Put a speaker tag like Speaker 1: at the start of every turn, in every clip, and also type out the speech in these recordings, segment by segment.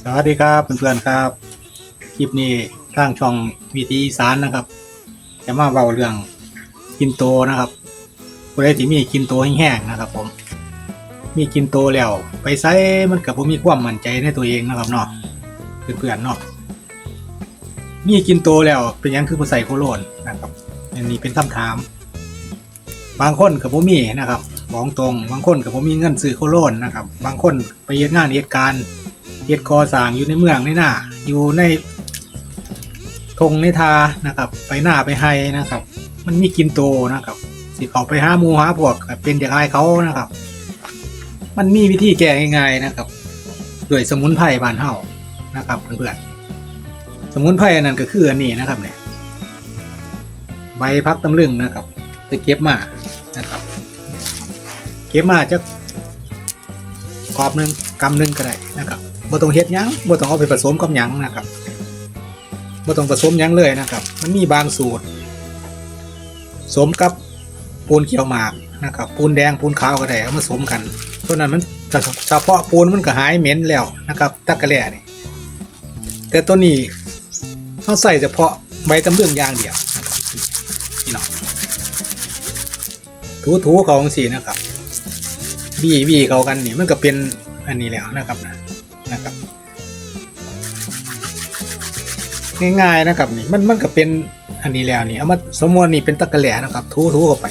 Speaker 1: สวัสดีครับเพื่อนๆครับ คลิปนี้ทางช่องวิธีอีสานนะครับ จะมาเบาเรื่องกินโตนะครับผู้ใดที่มีกินโตแห้งๆนะครับ ผม มีกินโตแล้ว ไปไซมันกับผมมีความมั่นใจในตัวเองนะครับเนาะเพื่อนๆเนาะมีกินโตแล้วเป็นยังคือผู้ใส่โคโลนนะครับ อันนี้เป็นคำถาม บางคนกับผมมีนะครับ บอกตรง บางคนกับผมมีเงินซื้อโคโลนนะครับ บางคนไปเฮ็ดงานเหตุการเฮ็ดกอสร้างอยู่ในเมืองในหน้าอยู่ในทงในทานะครับ ไปหน้าไปไฮนะครับ มันมีกินโตนะครับ สิเขาไปหาหมูหาพวกเป็นอย่างไรเขานะครับ มันมีวิธีแก้ง่ายๆนะครับด้วยสมุนไพรบ้านเฮานะครับเพื่อนๆสมุนไพรนั้นก็คืออันนี้นะครับเนี่ยใบพักตำลึงนะครับไปเก็บมานะครับ เก็บมาจากรอบหนึ่งกำหนึ่งก็ได้นะครับบ่ต้องเฮ็ดยังบ่ต้องเอาไปผสมกับยังนะครับบ่ต้องผสมยังเลยนะครับ มันมีบางสูตร สมกับปูนเขียวหมากนะครับปูนแดงปูนขาวก็ได้เอามาสมกันตัวนั้นมันเฉพาะปูนมันก็หายเหม็นแล้วนะครับตักกะแล่นี่แต่ตัวนี้เขาใส่เฉพาะใบตำลึงอย่างเดียวนี่เนาะถูๆเขาจังซี่นะครับ บี้บี้เขากันนี่มันก็เป็นอันนี้แล้วนะครับนะครับง่ายๆนะครับนี่มันมันก็เป็นอันนี้แล้วนี่เอามาสมมตินี่เป็นตะกะแหล่นะครับ ทูทูเข้าไป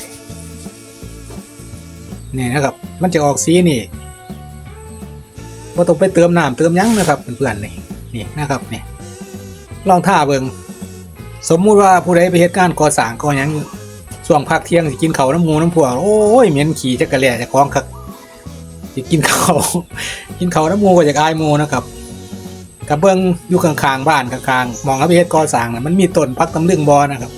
Speaker 1: นี่นะครับ มันจะออกสีนี่ว่าต้องไปเติมน้ำเติมยั้งนะครับเพื่อนๆนี่นี่นะครับนี่ลองท่าเบิงสมมุติว่าผู้ใดไปเหตุการณ์ก่อสร้างก่อยังช่วงพักเที่ยงสิกินเขาน้ำมูน้ำพวโอ้ยเหม็นขี่จักระแหล่จะคล้องคัก สิกินเขา กินเขาน้ำมูก็จะอายมูนะครับกับเบื้องอยู่ข้างๆบ้านข้างๆมองเอาไปเฮ็ดก่อสร้างน่ะมันมีต้นพักตำลึงบอนะครับ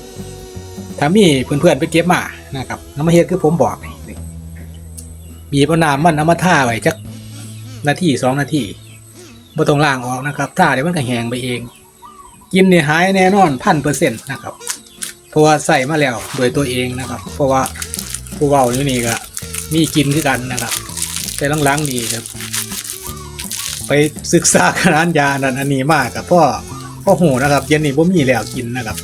Speaker 1: ถ้ามีเพื่อนๆไปเก็บมานะครับน้ำมาเฮ็ดคือผมบอกนี่นี่บีบน้ำมันเอามาท่าไว้จักนาทีสองนาทีบ่ต้องล้างออกนะครับท่าเดี๋ยวมันก็แหงไปเอง กินเนี่ยหายแน่นอนพันเปอร์เซ็นต์นะครับเพราะว่าใส่มาแล้วโดยตัวเองนะครับ เพราะว่าผู้เว้าอยู่นี่ก็มีกินคือกันนะครับ แต่หลังๆนี่ครับ ไปศึกษาขนาดยานันอันนี้มากกับพ่อพ่อหูนะครับเย็นนี้บ่มีแล้วกินนะครับ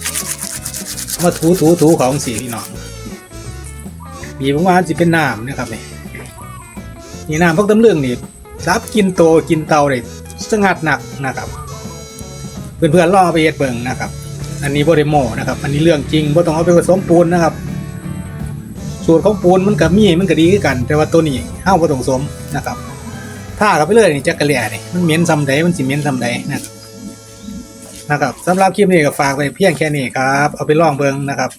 Speaker 1: มาถูถูถูของสีพี่น้องมีประมาณสิเป็นน้ำนะครับนี่นี่น้ำพวกตำลึงนี่รับกินโตกินเตาเลยสงัดหนักนะครับ เพื่อนๆลองเอไปเฮ็ดเบิงนะครับ อันนี้บ่ได้โมนะครับ อันนี้เรื่องจริงบ่ต้องเอาไปผสมปูนนะครับ สูตรของปูนมันก็มีมันก็ดีกัน แต่ว่าตัวนี้เฮาบ่ต้องผสมนะครับ ถ้ากับไปเลยนี่จะกระเลียนี่มันเหม็นซำใดมันสิเหม็นซำใดนะนะครับสำหรับคลิปนี้ก็ฝากไปเพียงแค่นี้ครับ เอาไปลองเบิ่งนะครับ